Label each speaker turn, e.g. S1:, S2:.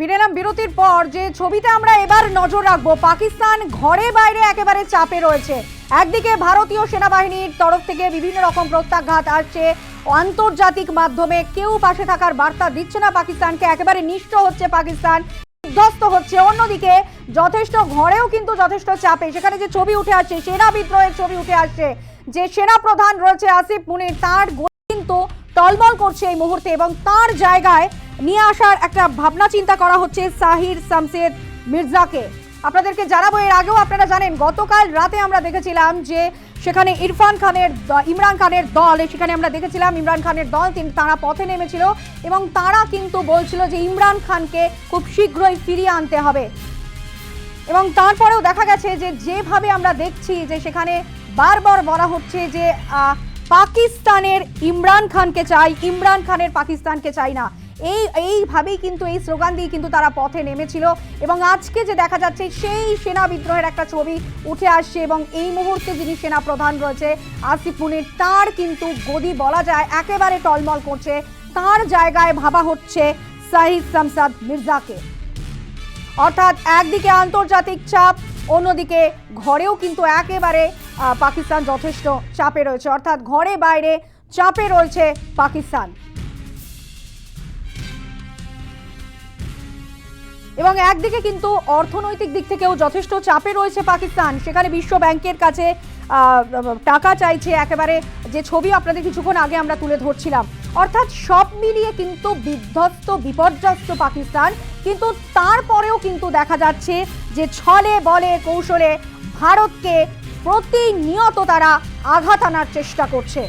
S1: বিরেলাম বিরতির পর যে ছবিতে আমরা এবার নজর রাখব, পাকিস্তান ঘরে বাইরে একেবারে চাপে রয়েছে। একদিকে ভারতীয় সেনাবাহিনীর তরফ থেকে বিভিন্ন রকম প্রত্যাঘাত আসছে, আন্তর্জাতিক মাধ্যমে কেউ পাশে থাকার বার্তা দিচ্ছে না পাকিস্তানকে, একেবারে নিষ্ঠ হচ্ছে পাকিস্তান, বিধ্বস্ত হচ্ছে। অন্যদিকে যথেষ্ট ঘরেও কিন্তু যথেষ্ট চাপে। সেখানে যে ছবি উঠে আসছে, সেনা বিদ্রোহের ছবি উঠে আসছে। যে সেনা প্রধান রয়েছে আসিফ মুনির, তার কিন্তু টলমল করছে এই মুহূর্তে এবং তার জায়গায় নিয়ে আসার একটা ভাবনা চিন্তা করা হচ্ছে সাহির শামসেদ মির্জাকে। আপনাদেরকে জানাব, এর আগেও আপনারা জানেন, গতকাল রাতে আমরা দেখেছিলাম যে সেখানে ইরফান খানের ইমরান খানের দল সেখানে আমরা দেখেছিলাম ইমরান খানের দল, তিনি তারা পথে নেমেছিল এবং তারা কিন্তু বলছিল যে ইমরান খানকে খুব শীঘ্রই ফিরিয়ে আনতে হবে। এবং তারপরেও দেখা গেছে যে যেভাবে আমরা দেখছি যে সেখানে বারবার বলা হচ্ছে যে পাকিস্তানের ইমরান খানকে চাই, ইমরান খানের পাকিস্তানকে চাই না। এই, এইভাবেই কিন্তু এই স্লোগান দিয়ে কিন্তু তারা পথে নেমেছিল এবং আজকে যে দেখা যাচ্ছে সেই সেনা বিদ্রোহের একটা ছবি উঠে আসছে এবং এই মুহূর্তে যিনি সেনা প্রধান রয়েছে, আসিফ মুনির, তার কিন্তু গদি বলা যায়, একেবারে টলমল করছে। তার জায়গায় ভাবা হচ্ছে সাহিদ সামসাদ মির্জাকে। অর্থাৎ একদিকে আন্তর্জাতিক চাপ, অন্যদিকে ঘরেও কিন্তু একেবারে পাকিস্তান যথেষ্ট চাপে রয়েছে। অর্থাৎ ঘরে বাইরে চাপে রয়েছে পাকিস্তান। এবং একদিকে কিন্তু অর্থনৈতিক দিক থেকেও যথেষ্ট চাপে রয়েছে পাকিস্তান। সেখানে বিশ্ব ব্যাংকের কাছে টাকা চাইছে একেবারে যে ছবি আপনাদের কিছুক্ষণ আগে আমরা তুলে ধরছিলাম। অর্থাৎ সব মিলিয়ে কিন্তু বিধ্বস্ত, বিপর্যস্ত পাকিস্তান। কিন্তু তারপরেও কিন্তু দেখা যাচ্ছে যে ছলে বলে কৌশলে ভারতকে প্রতিনিয়ত তারা আঘাত আনার চেষ্টা করছে।